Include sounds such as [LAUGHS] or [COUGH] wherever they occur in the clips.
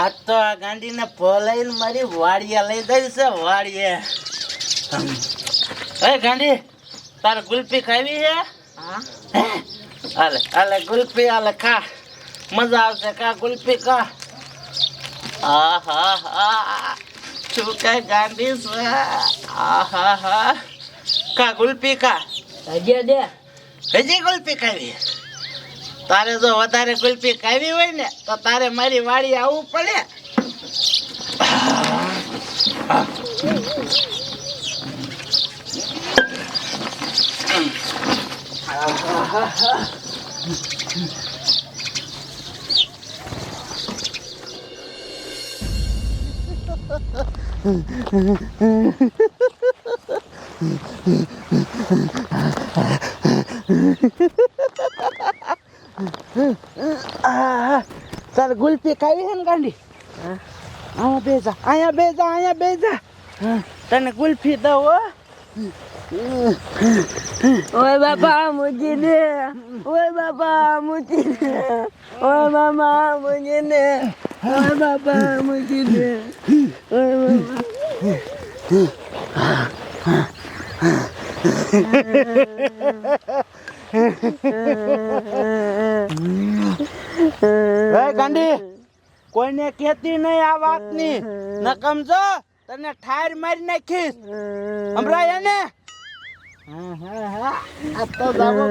આજ તો આ ગાંડીને ભલાઈને મારી વાડિયા લઈ જાય છે વાડીએ. હે ગાંડી તારે ગુલ્ફી ખાવી છે? હે? હાલે હાલે ગુલ્ફી હાલે ખા. મજા આવશે કા ગુલ્ફી કા આહા હા. શું કઈ ગાંડી છે? આહા હા. કા ગુલ્ફી કા હજી દે. હજી ગુલ્ફી ખાવી તારે જો વધારે કુલ્ફી ખાવી હોય ને તો તારે મારી વાડી આવવું પડે. આહા, [LAUGHS] તારે ગુલ્ફી ખાવી છે ને ગાંડી? અહીંયા બેજા અહીંયા બેજા અહીંયા બેજા. તને ગુલ્ફી દઉં હો? ઓય બાપા મુજી દે. ઓય બાપા મુજી દે. ઓય મામા મુજી દે. ઓય બાપા મુજી દે. ઓય મામા. હે [LAUGHS] ગાંડી કોઈને કહેતી નહીં આ વાતની. નકમ જો તને ઠાર મારી નાખીશ. સંભળાય ને આ તો દાવો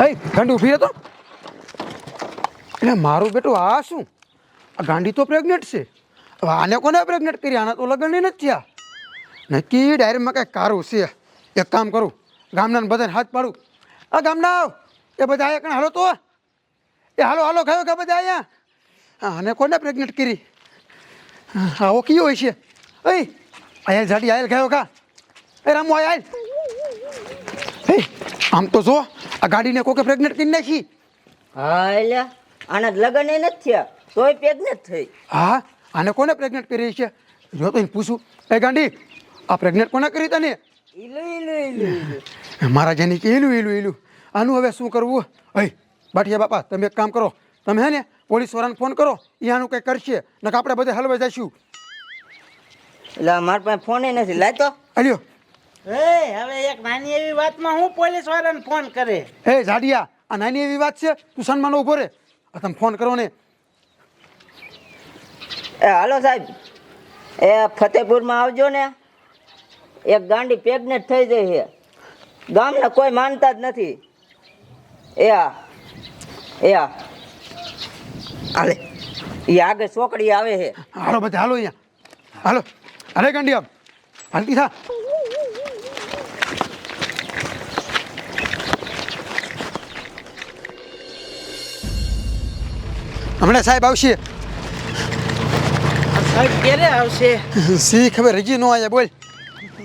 હઈ ગાંડી ઊભી હતો એટલે મારું બેટું આ શું? આ ગાંડી તો પ્રેગ્નેન્ટ છે. હવે આને કોને પ્રેગ્નેટ કરી? આના તો લગ્ન નથી થયા. નક્કી ડાયરીમાં કંઈક કારું છે. એક કામ કરું. ગામના બધાને હાથ પાડું. આ ગામના આવ. એ બધા અહીંયા કણ હાલો તો? એ હાલો હાલો ખાયો કે બધા અહીંયા? આને કોને પ્રેગ્નેટ કરી? હા, આવો કયો હોય છે? એ આયલ જાડી આયલ ખાયો કા? એ રામુ આયલ. આમ તો જો આ ગાડીને કોકે પ્રેગ્નેટ કરી નાખી? હા એટલે આના લગન એ નથી થયા તોય પ્રેગ્નેટ થઈ. હા? આને કોને પ્રેગ્નેટ કરી છે? જો તો એને પૂછું. એ ગાંડી આ પ્રેગ્નેટ કોને કરી તને? ઈલું ઈલું ઈલું ઈલું. મારા જેની કે એલું એલું એલું આનું હવે શું કરવું? હઈ બાઠિયા બાપા તમે એક કામ કરો. તમે હે ને પોલીસ વાળાને ફોન કરો. એ આનું કંઈ કરશે. નકા આપણે બધે હલવાઈ જઈશું. એટલે મારા પાસે ફોન નથી. લાય તો. અલ્યો એ હવે એક નાની એવી વાતમાં હું પોલીસ વાળાને ફોન કરે. હે જાડિયા આ નાની એવી વાત છે? તું સન્માન ઊભો રે. આ તમે ફોન કરો ને. એ હાલો સાહેબ. એ ફતેપુરમાં આવજો ને. એક ગાંડી પ્રેગ્નેટ થઈ ગઈ છે. ગામના કોઈ માનતા જ નથી. એ આ એ આ. હાલે. એ આગળ ચોકડી આવે છે. હાલો બધા હાલો અહીંયા. હાલો. અરે ગાંડી આમ. હાલતી થા. હમણાં સાહેબ આવશે. સાહેબ ક્યારે આવશે? સી ખબર હજી ન આયા બોલ.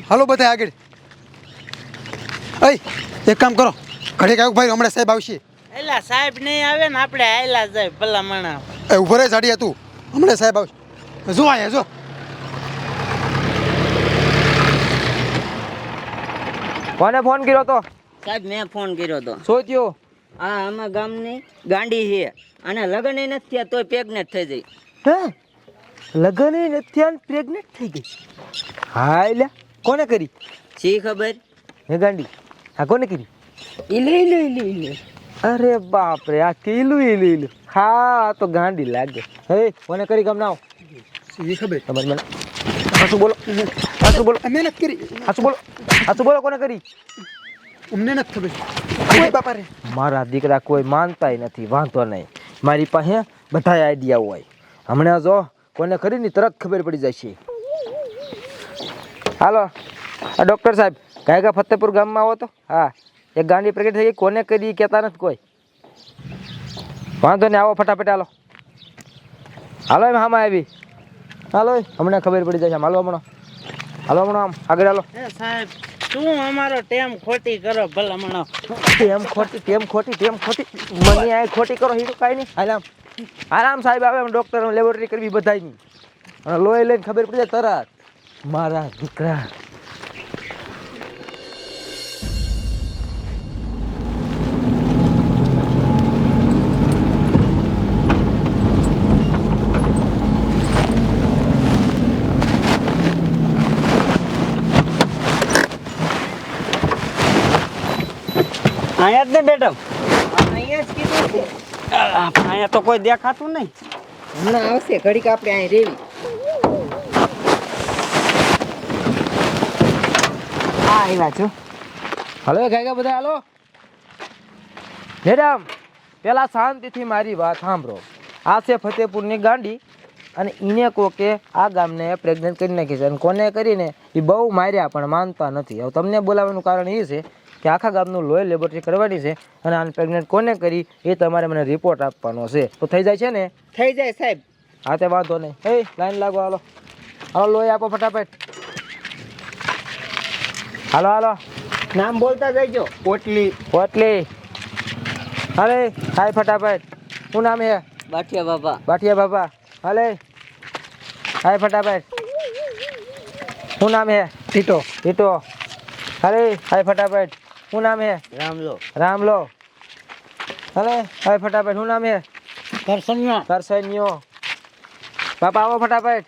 હાલો બધા આગળ. અઈ એક કામ કરો. ઘડીક આવું ભાઈ હમણાં સાહેબ આવશે. એલા સાહેબ નહીં આવે ને આપણે આયલા જાય ભલા મણા. એ ઊભો રે જાડિયા તું. હમણાં સાહેબ આવશે. જો આયા જો. કોને ફોન કર્યો તો? સાહેબ મેં ફોન કર્યો તો. શું થયું? આ આમાં ગામની ગાંડી છે. અને લગ્ન એ નથી થયા તોય પ્રેગ્નેટ થઈ જઈ. હે? લગન નથી પ્રેગ્નેટ થઈ ગઈ? હા એટલે કોને કરી? શી ખબર? હે ગાંડી હા કોને કરી? ઈલે ઈલે ઈલે ઈલે અરે બાપ રે આ કીલું ઈલું ઈલું હા તો ગાંડી લાગે. હે કોને કરી ગમ નાવ સી ખબર? તમારી મને હાસુ બોલો. હાસુ બોલો. મહેનત કરી. હાસુ બોલો. હાસુ બોલો કોને કરી? અમને નથી ખબર. કોઈ બાપા રે મારા દીકરા કોઈ માનતાય નથી વાંધો નહીં. મારી પાસે બધા આઈડિયા હોય. હમણાં જો કોને કરીને તરત ખબર પડી જશે. હાલો. આ ડૉક્ટર સાહેબ કા ફતેપુર ગામમાં આવો તો? હા. એક ગાંડી પ્રગટ થઈ ગઈ, કોને કરી કહેતા નથી કોઈ. વાંધો નહીં, આવો ફટાફટ, હાલો. હાલો એમ હામાં આવી. હાલો. હમણાં ખબર પડી જશે હાલો હમણાં. હાલો હમણાં આમ. આગળ હાલો. સાહેબ શું અમારો ટેમ ખોટી કરો ભલામણો ટેમ ખોટી તેમ ખોટી તેમ ખોટી. મને આ ખોટી કરો, હીરો કાંઈ નહીં. આરામ આરામ સાહેબ, આવે ડોક્ટર લેબોરેટરી કરવી બધાયની. અને લોહી લઈને ખબર પડી જાય તરત. મારા દીકરા. અહીંયા જ ને મેડમ અહીંયા જ કીધું છે. અહીંયા તો કોઈ દેખાતું નહીં. હમણાં આવશે ઘડીક આપણે અહીં રેવી. હા આવ્યા છું. હલો ગાયગા બધા હાલો. મેડમ પેલા શાંતિથી મારી વાત સાંભળો. આ છે ફતેપુરની ગાંડી અને એને કહો કે આ ગામને પ્રેગ્નન્ટ કરી નાખી છે અને કોને કરીને એ બહુ માર્યા પણ માનતા નથી. હવે તમને બોલાવવાનું કારણ એ છે કે આખા ગામનું લોહી લેબોરેટરી કરવાની છે અને આને પ્રેગ્નેન્ટ કોને કરી એ તમારે મને રિપોર્ટ આપવાનો છે. તો થઈ જાય છે ને? થઈ જાય સાહેબ. હા તે વાંધો નહીં. હે લાઈન લાગો હાલો. હાલો લોહી આપો ફટાફટ. હાલો હાલો. નામ બોલતા જઈજો. પોટલી પોટલી અરે હાય ફટાફટ. શું નામ હે? બાઠિયા બાપા બાઠિયા બાપા હાલે. હાય ફટાફટ. શું નામ હે? ટીટો. ટીટો. અરે હાય ફટાફટ. શું નામ હે? રામલો. રામલો. હાલે હવે ફટાફટ શું નામ હે? કરસન્યો. કરસન્યો. બાપા આવો ફટાફટ.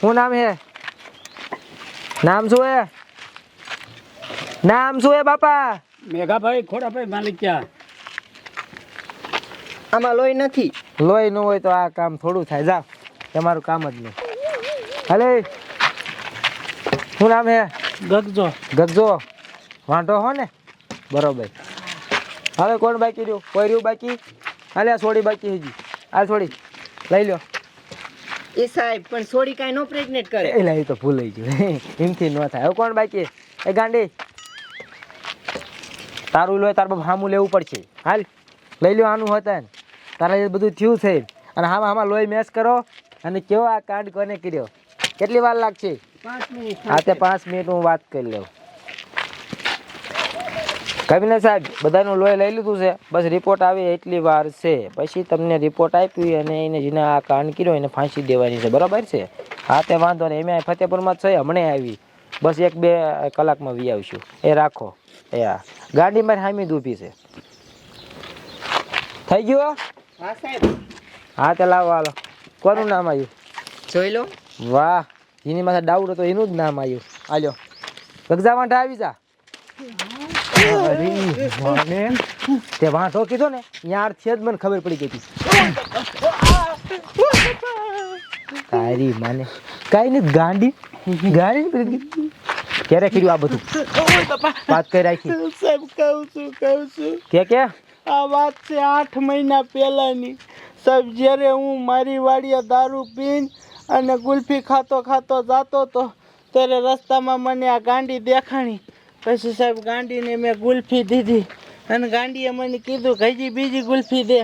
શું નામ હે? નામ શું હે? નામ શું હે બાપા? મેઘાભાઈ ખોડાભાઈ માલિકિયા આમાં લોહી નથી. લોહી ન હોય તો આ કામ થોડું થાય. જા તમારું કામ જ નહીં. હલે. શું નામ હે? ગગજો. ગગજો. વાંઢો હો ને? બરોબર. હવે કોણ બાકી રહ્યું? કોઈ રહ્યું બાકી? હાલે છોડી બાકી હજી. આ છોડી લઈ લો એ સાહેબ પણ સોડી કાંઈ નો પ્રેગ્નેટ કરે. એ લઈ તો ભૂલાઈ ગયું એમથી ન થાય. હવે કોણ બાકી? એ ગાંડી. તારું લોહી તાર બાપ હામું લેવું પડશે. હાલ. લઈ લ્યો આનું હતા ને તારા જે બધું થયું છે. અને હામાં હામાં લોહી મેચ કરો. અને કેવો આ કાંડ કોને કર્યો? કેટલી વાર લાગશે? પાંચ મિનિટ હા તે પાંચ મિનિટ હું વાત કરી લઉં. કવિને સાહેબ બધાનું લોહી લઈ લીધું છે. બસ રિપોર્ટ આવે એટલી વાર છે. પછી તમને રિપોર્ટ આપી અને એને જેને આ કાંડ કર્યો એને ફાંસી દેવાની છે. બરાબર છે? હા તે વાંધો નહીં. એમ ફતેપુરમાં છે. હમણાં આવી. બસ એક બે કલાકમાં વી આવશું. એ રાખો. એ હા ગાડી મારી હામી ઊભી છે. થઈ ગયો હા? સાહેબ. હા તે લાવો હાલો. કોનું નામ આવ્યું? જોઈ લો. વાહ. એની માથે ડાઉટ હતો એનું જ નામ આવ્યું. આલ્યો ગગજા વાંઢા આવી જા. તે વાંઢો કીધો ને યાર છે જ મને ખબર પડી ગઈ હતી. તારી માને. કાઈ નહીં ગાંડી ગાંડી ક્યારે કર્યું આ બધું? વાત કરી રાખી. સાહેબ કહું છું કહું છું. કે કે? આ વાત છે આઠ મહિના પહેલાની. સાહેબ જ્યારે હું મારી વાડીએ દારૂ પીન અને ગુલ્ફી ખાતો ખાતો જાતો તો ત્યારે રસ્તામાં મને આ ગાંડી દેખાણી. પછી સાહેબ ગાંડીને મેં ગુલ્ફી દીધી. અને ગાંડીએ મને કીધું કે હજી બીજી ગુલ્ફી દે.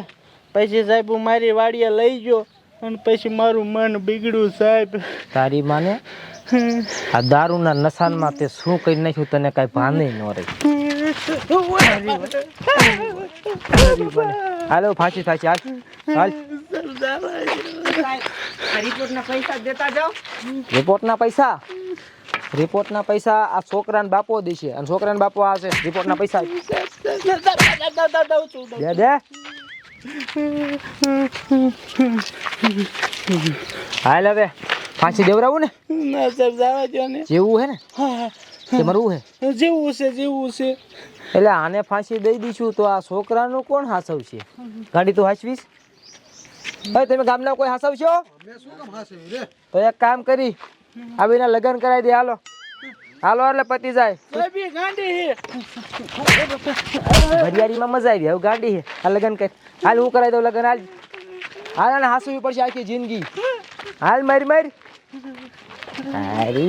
પછી સાહેબ હું મારી વાડીએ લઈ ગયો. અને પછી મારું મન બિગડ્યું સાહેબ. તારી માને? આ દારૂના નશાનમાં તે શું કરી નાખ્યું તને કાંઈ ભાને ન રહી. હાલો ફાંસી થાશે હાલ. હાલ. રિપોર્ટના પૈસા દેતા જાઓ. રિપોર્ટના પૈસા? રિપોર્ટના પૈસા આ છોકરાને બાપો દેશે. અને છોકરાને બાપો આ છે રિપોર્ટના પૈસા દે દે. હાલ હવે. ફાંસી દેવરાવું ને? ના સાહેબ જવા દો ને. જેવું હે ને? હા મરવું હે? જેવું છે જેવું છે એટલે આને ફાંસી દઈ દઈશું તો આ છોકરાનું કોણ હાસવશે? ગાડી તું હાસવીશ? ભાઈ તમે ગામના કોઈ હાસવશો? તો એક કામ કરી આવીને લગ્ન કરાવી દે હાલો. હાલો એટલે પતી જાય. ઘડિયાળીમાં મજા આવી હવે ગાડી હે. આ લગ્ન કર. હાલ હું કરાવી દઉં લગ્ન હાલ. હાલ આને હાસવી પડશે આખી જિંદગી. હાલ મારી મારી. અરે